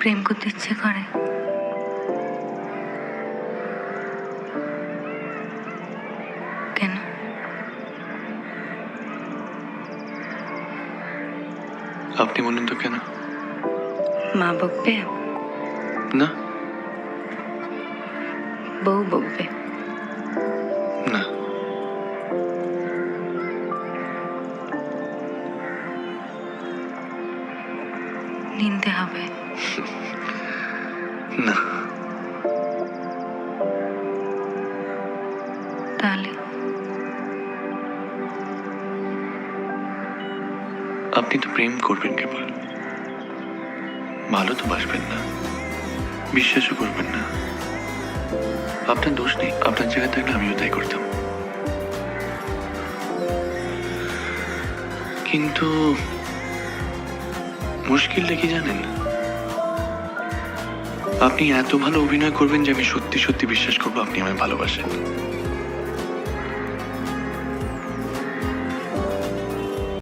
প্রেম করতে ইচ্ছে করে। কেন? আপনি বলুন তো কেন? মা বকবে? না। বউ বকবে? না। নিতে হবে। না। তাহলে? আপনি তো প্রেম করবেন কেবল। ভালো তো বাসবেন না। বিশ্বাসও করবেন না। আপনার দোষ নেই। আপনার জায়গায় থাকলে আমিও তাই করতাম। কিন্তু মুশকিলটা কি জানেন? আপনি এত ভালো অভিনয় করবেন যে আমি সত্যি সত্যি বিশ্বাস করব আপনি আমায় ভালোবাসেন।